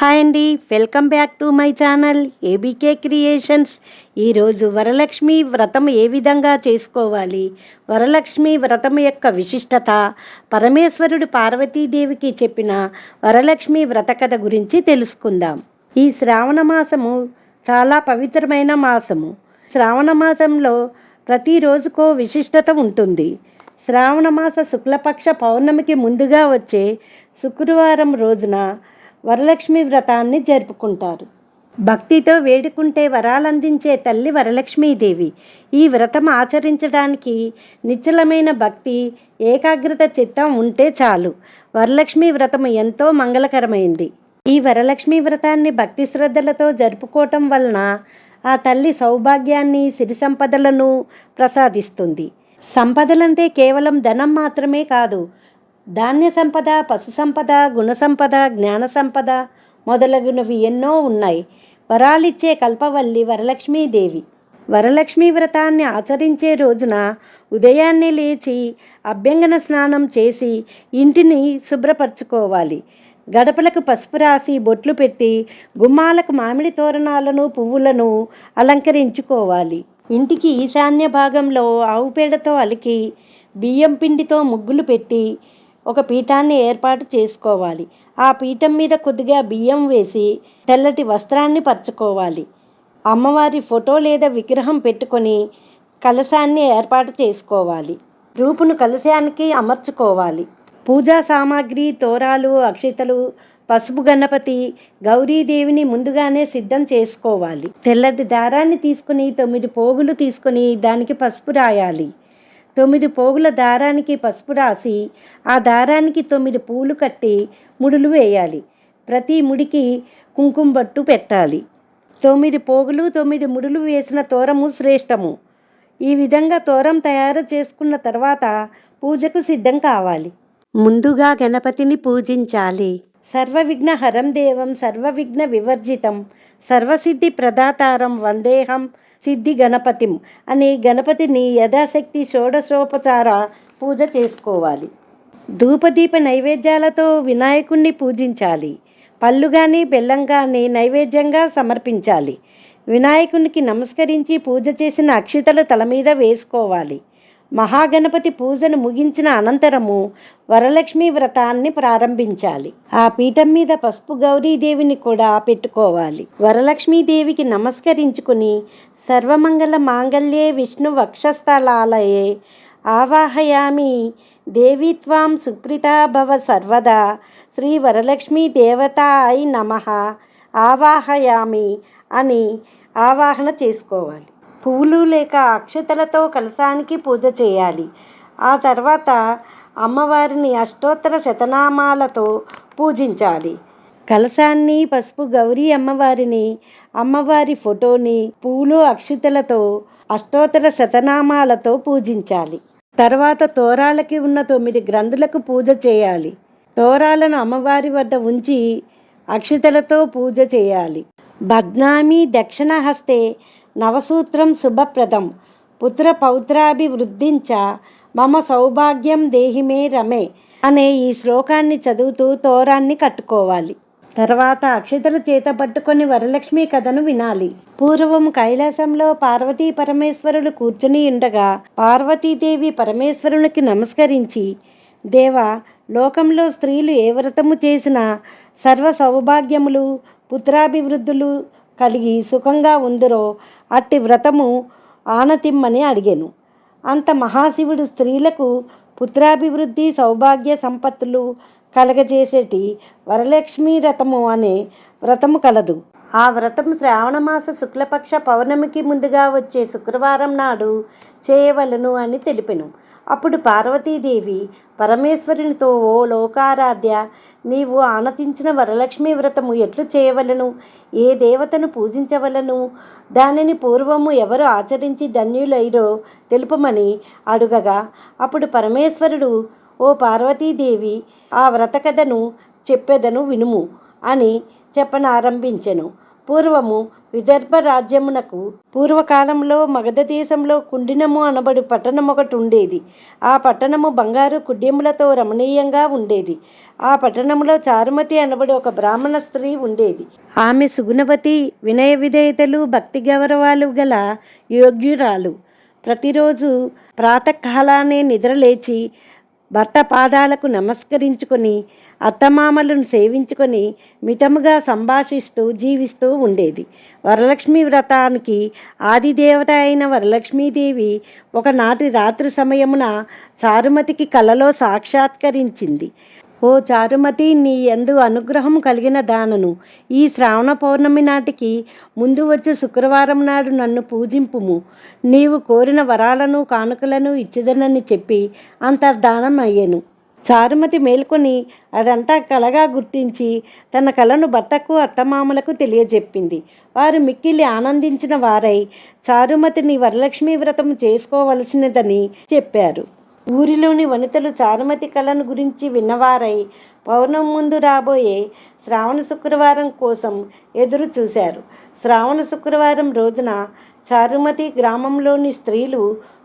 Hi అండి welcome back to my channel ABK creations. ఈరోజు వరలక్ష్మి వ్రతం ఏ విధంగా చేసుకోవాలి? వరలక్ష్మి వ్రతం యొక్క విశిష్టత పరమేశ్వరుడు పార్వతీదేవికి చెప్పిన వరలక్ష్మి వ్రత కథ గురించి తెలుసుకుందాం. ఈ శ్రావణ మాసము చాలా పవిత్రమైన మాసము. శ్రావణ మాసంలో ప్రతిరోజుకో విశిష్టత ఉంటుంది. శ్రావణ మాస శుక్లపక్ష పౌర్ణమికి ముందుగా వచ్చే శుక్రవారం రోజున వరలక్ష్మి వ్రతాన్ని జరుపుకుంటారు. భక్తితో వేడుకుంటే వరాలందించే తల్లి వరలక్ష్మీదేవి. ఈ వ్రతం ఆచరించడానికి నిశ్చలమైన భక్తి ఏకాగ్రత చిత్తం ఉంటే చాలు. వరలక్ష్మి వ్రతం ఎంతో మంగళకరమైంది. ఈ వరలక్ష్మి వ్రతాన్ని భక్తి శ్రద్ధలతో జరుపుకోవటం వలన ఆ తల్లి సౌభాగ్యాన్ని సిరి సంపదలను ప్రసాదిస్తుంది. సంపదలంటే కేవలం ధనం మాత్రమే కాదు ధాన్య సంపద పశు సంపద గుణ సంపద జ్ఞాన సంపద మొదలగునవి ఎన్నో ఉన్నాయి. వరాలిచ్చే కల్పవల్లి వరలక్ష్మీదేవి. వరలక్ష్మి వ్రతాన్ని ఆచరించే రోజున ఉదయాన్నే లేచి అభ్యంగన స్నానం చేసి ఇంటిని శుభ్రపరచుకోవాలి. గడపలకు పసుపు రాసి బొట్లు పెట్టి గుమ్మాలకు మామిడి తోరణాలను పువ్వులను అలంకరించుకోవాలి. ఇంటికి ఈశాన్య భాగంలో ఆవు పేడతో అలికి బియ్యం పిండితో ముగ్గులు పెట్టి ఒక పీఠాన్ని ఏర్పాటు చేసుకోవాలి. ఆ పీఠం మీద కొద్దిగా బియ్యం వేసి తెల్లటి వస్త్రాన్ని పరచుకోవాలి. అమ్మవారి ఫోటో లేదా విగ్రహం పెట్టుకొని కలశాన్ని ఏర్పాటు చేసుకోవాలి. రూపును కలశానికి అమర్చుకోవాలి. పూజా సామాగ్రి తోరాలు అక్షితలు పసుపు గణపతి గౌరీదేవిని ముందుగానే సిద్ధం చేసుకోవాలి. తెల్లటి దారాన్ని తీసుకుని తొమ్మిది పోగులు తీసుకొని దానికి పసుపు రాయాలి. తొమ్మిది పోగుల దారానికి పసుపు రాసి ఆ దారానికి తొమ్మిది పూలు కట్టి ముడులు వేయాలి. ప్రతి ముడికి కుంకుమ బట్టు పెట్టాలి. తొమ్మిది పోగులు తొమ్మిది ముడులు వేసిన తోరము శ్రేష్టము. ఈ విధంగా తోరం తయారు చేసుకున్న తర్వాత పూజకు సిద్ధం కావాలి. ముందుగా గణపతిని పూజించాలి. సర్వవిఘ్న హరం దేవం సర్వవిఘ్న వివర్జితం సర్వసిద్ధి ప్రదాతారం వందేహం సిద్ధి గణపతిం అనే గణపతిని యథాశక్తి షోడశోపచార పూజ చేసుకోవాలి. ధూపదీప నైవేద్యాలతో వినాయకుణ్ణి పూజించాలి. పళ్ళు కానీ బెల్లం కానీ నైవేద్యంగా సమర్పించాలి. వినాయకునికి నమస్కరించి పూజ చేసిన అక్షితలు తల మీద వేసుకోవాలి. మహాగణపతి పూజను ముగించిన అనంతరము వరలక్ష్మి వ్రతాన్ని ప్రారంభించాలి. ఆ పీఠం మీద పసుపు గౌరీదేవిని కూడా పెట్టుకోవాలి. వరలక్ష్మీదేవికి నమస్కరించుకుని సర్వమంగళ మాంగళ్యే విష్ణు వక్షస్థలాలయే ఆవాహయామి దేవి త్వాం సుప్రీతా భవ సర్వదా శ్రీ వరలక్ష్మీ అయి నమ. ఆవాహయామి అని ఆవాహన చేసుకోవాలి. పువ్వులు లేక అక్షతలతో కలశానికి పూజ చేయాలి. ఆ తర్వాత అమ్మవారిని అష్టోత్తర శతనామాలతో పూజించాలి. కలశాన్ని పసుపు గౌరీ అమ్మవారిని అమ్మవారి ఫోటోని పూలు అక్షితలతో అష్టోత్తర శతనామాలతో పూజించాలి. తర్వాత తోరాలకి ఉన్న తొమ్మిది గ్రంథులకు పూజ చేయాలి. తోరాలను అమ్మవారి వద్ద ఉంచి అక్షితలతో పూజ చేయాలి. బద్నామి దక్షిణ హస్తే నవసూత్రం శుభప్రదం. పుత్ర పౌత్రాభివృద్ధించ మమ సౌభాగ్యం దేహిమే రమే అనే ఈ శ్లోకాన్ని చదువుతూ తోరాన్ని కట్టుకోవాలి. తర్వాత అక్షతలు చేత పట్టుకొని వరలక్ష్మి కథను వినాలి. పూర్వం కైలాసంలో పార్వతీ పరమేశ్వరులు కూర్చుని ఉండగా పార్వతీదేవి పరమేశ్వరునికి నమస్కరించి దేవ లోకంలో స్త్రీలు ఏ వ్రతము చేసినా సర్వ సౌభాగ్యములు పుత్రాభివృద్ధులు కలిగి సుఖంగా ఉందరో అట్టి వ్రతము ఆనతిమ్మని అడిగాను. అంత మహాశివుడు స్త్రీలకు పుత్రాభివృద్ధి సౌభాగ్య సంపత్తులు కలగజేసేటి వరలక్ష్మీ వ్రతము అనే వ్రతము కలదు. ఆ వ్రతం శ్రావణమాస శుక్లపక్ష పౌర్ణమికి ముందుగా వచ్చే శుక్రవారం నాడు చేయవలను అని తెలిపెను. అప్పుడు పార్వతీదేవి పరమేశ్వరునితో ఓ లోకారాధ్య నీవు ఆనతించిన వరలక్ష్మి వ్రతము ఎట్లు చేయవలను? ఏ దేవతను పూజించవలను? దానిని పూర్వము ఎవరు ఆచరించి ధన్యులైరో తెలుపమని అడుగగా అప్పుడు పరమేశ్వరుడు ఓ పార్వతీదేవి ఆ వ్రత కథను చెప్పెదను వినుము అని చెప్పనారంభించెను. పూర్వము విదర్భ రాజ్యమునకు పూర్వకాలంలో మగధ దేశంలో కుండినము అనబడు పట్టణం ఒకటి ఉండేది ఆ పట్టణము బంగారు కుడ్యములతో రమణీయంగా ఉండేది. ఆ పట్టణంలో చారుమతి అనబడి ఒక బ్రాహ్మణ స్త్రీ ఉండేది. ఆమె సుగుణవతి వినయ విధేయతలు భక్తి గౌరవాలు గల యోగ్యురాలు. ప్రతిరోజు ప్రాతకాలానే నిద్రలేచి భర్త పాదాలకు నమస్కరించుకొని అత్తమామలను సేవించుకొని మితముగా సంభాషిస్తూ జీవిస్తూ ఉండేది. వరలక్ష్మి వ్రతానికి ఆదిదేవత అయిన వరలక్ష్మీదేవి ఒకనాటి రాత్రి సమయమున చారుమతికి కలలో సాక్షాత్కరించింది. ఓ చారుమతి నీ ఎందు అనుగ్రహం కలిగిన దానను ఈ శ్రావణ పౌర్ణమి నాటికి ముందు వచ్చే శుక్రవారం నాడు నన్ను పూజింపుము. నీవు కోరిన వరాలను కానుకలను ఇచ్చిదనని చెప్పి అంతర్ధానం అయ్యాను చారుమతి మేల్కొని అదంతా కళగా గుర్తించి తన కలను భర్తకు అత్తమామలకు తెలియజెప్పింది. వారు మిక్కిలి ఆనందించిన వారై చారుమతిని వరలక్ష్మీ వ్రతం చేసుకోవలసినదని చెప్పారు. ఊరిలోని వనితలు చారుమతి కళను గురించి విన్నవారై పౌర్ణం ముందు రాబోయే శ్రావణ శుక్రవారం కోసం ఎదురు చూశారు. శ్రావణ శుక్రవారం రోజున చారుమతి గ్రామంలోని స్త్రీలు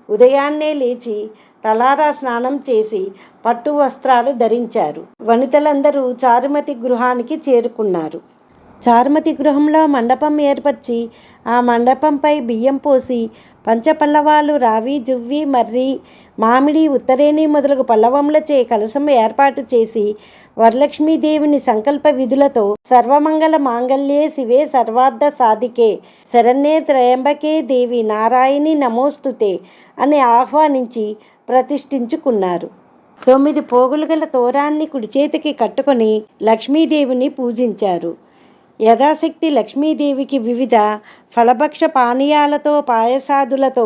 ఉదయాన్నే లేచి తలారా స్నానం చేసి పట్టు వస్త్రాలు ధరించారు. వనితలందరూ చారుమతి గృహానికి చేరుకున్నారు. చారుమతి గృహంలో మండపం ఏర్పరిచి ఆ మండపంపై బియ్యం పోసి పంచపల్లవాలు రావి జువ్వి మర్రి మామిడి ఉత్తరేణి మొదలగు పల్లవములచే కలశం ఏర్పాటు చేసి వరలక్ష్మీదేవిని సంకల్ప విధులతో సర్వమంగళ మాంగళ్యే శివే సర్వార్థ సాధికే శరణ్యే త్రయంబకే దేవి నారాయణి నమోస్తుతే అని ఆహ్వానించి ప్రతిష్ఠించుకున్నారు. తొమ్మిది పోగులు గల తోరాన్ని కుడి చేతికి కట్టుకొని లక్ష్మీదేవిని పూజించారు. యథాశక్తి లక్ష్మీదేవికి వివిధ ఫలభక్ష పానీయాలతో పాయసాదులతో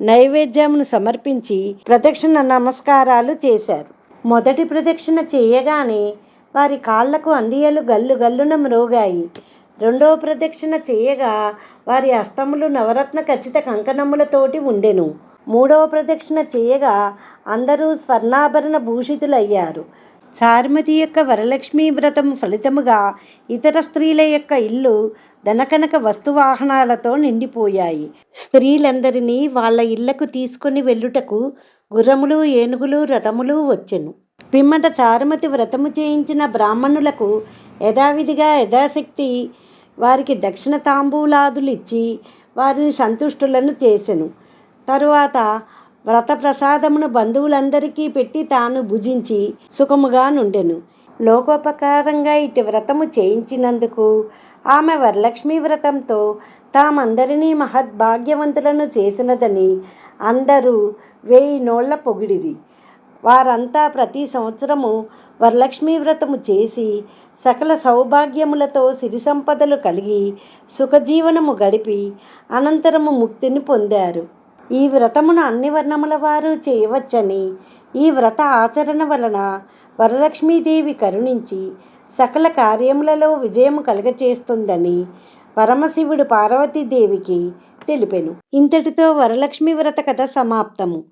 నైవేద్యమును సమర్పించి ప్రదక్షిణ నమస్కారాలు చేశారు. మొదటి ప్రదక్షిణ చేయగానే వారి కాళ్ళకు అందియలు గల్లు గల్లున మ్రోగాయి. రెండవ ప్రదక్షిణ చేయగా వారి అస్తములు నవరత్న ఖచ్చిత కంకణములతోటి ఉండెను. మూడవ ప్రదక్షిణ చేయగా అందరూ స్వర్ణాభరణ భూషితులయ్యారు. చారుమతి యొక్క వరలక్ష్మీ వ్రతం ఫలితముగా ఇతర స్త్రీల యొక్క ఇల్లు ధనకనక వస్తువాహనాలతో నిండిపోయాయి. స్త్రీలందరినీ వాళ్ళ ఇళ్ళకు తీసుకొని వెళ్ళుటకు గుర్రములు ఏనుగులు రథములు వచ్చెను. పిమ్మట చారుమతి వ్రతము చేయించిన బ్రాహ్మణులకు యథావిధిగా యథాశక్తి వారికి దక్షిణ తాంబూలాదులు ఇచ్చి వారిని సంతుష్టులను చేసెను. తరువాత వ్రత ప్రసాదమును బంధువులందరికీ పెట్టి తాను భుజించి సుఖముగా నుండెను. లోకోపకారంగా ఇటు వ్రతము చేయించినందుకు ఆమె వరలక్ష్మి వ్రతంతో తామందరినీ మహద్భాగ్యవంతులను చేసినదని అందరూ వేయి నోళ్ళ పొగిడిరి. వారంతా ప్రతి సంవత్సరము వరలక్ష్మీ వ్రతము చేసి సకల సౌభాగ్యములతో సిరి సంపదలు కలిగి సుఖజీవనము గడిపి అనంతరము ముక్తిని పొందారు. ఈ వ్రతమును అన్ని వర్ణముల వారు చేయవచ్చని ఈ వ్రత ఆచరణ వలన వరలక్ష్మీదేవి కరుణించి సకల కార్యములలో విజయం కలగచేస్తుందని పరమశివుడు పార్వతీదేవికి తెలిపెను. ఇంతటితో వరలక్ష్మి వ్రత కథ సమాప్తము.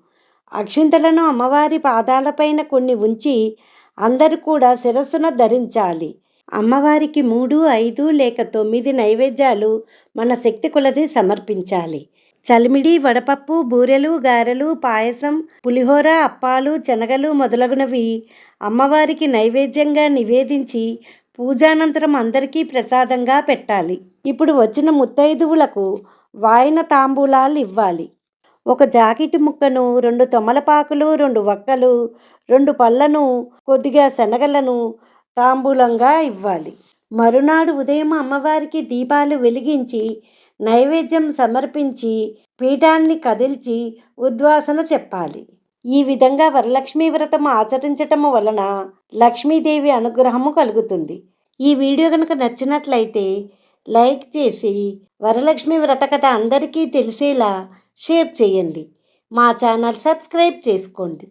అక్షింతలను అమ్మవారి పాదాలపైన కొన్ని ఉంచి అందరూ కూడా శిరస్సున ధరించాలి. అమ్మవారికి మూడు ఐదు లేక తొమ్మిది నైవేద్యాలు మన శక్తి కొలది సమర్పించాలి. చలిమిడి వడపప్పు బూరెలు గారెలు పాయసం పులిహోర అప్పాలు శనగలు మొదలగునవి అమ్మవారికి నైవేద్యంగా నివేదించి పూజానంతరం అందరికీ ప్రసాదంగా పెట్టాలి. ఇప్పుడు వచ్చిన ముత్తైదువులకు వాయిన తాంబూలాలు ఇవ్వాలి. ఒక జాకెట్ ముక్కను రెండు తొమలపాకులు రెండు వక్కలు రెండు పళ్ళను కొద్దిగా శనగలను తాంబూలంగా ఇవ్వాలి. మరునాడు ఉదయం అమ్మవారికి దీపాలు వెలిగించి నైవేద్యం సమర్పించి పీఠాన్ని కదిల్చి ఉద్వాసన చెప్పాలి. ఈ విధంగా వరలక్ష్మీ వ్రతం ఆచరించటము వలన లక్ష్మీదేవి అనుగ్రహము కలుగుతుంది. ఈ వీడియో కనుక నచ్చినట్లయితే లైక్ చేసి వరలక్ష్మి వ్రత కథ అందరికీ తెలిసేలా షేర్ చేయండి. మా ఛానల్ సబ్స్క్రైబ్ చేసుకోండి.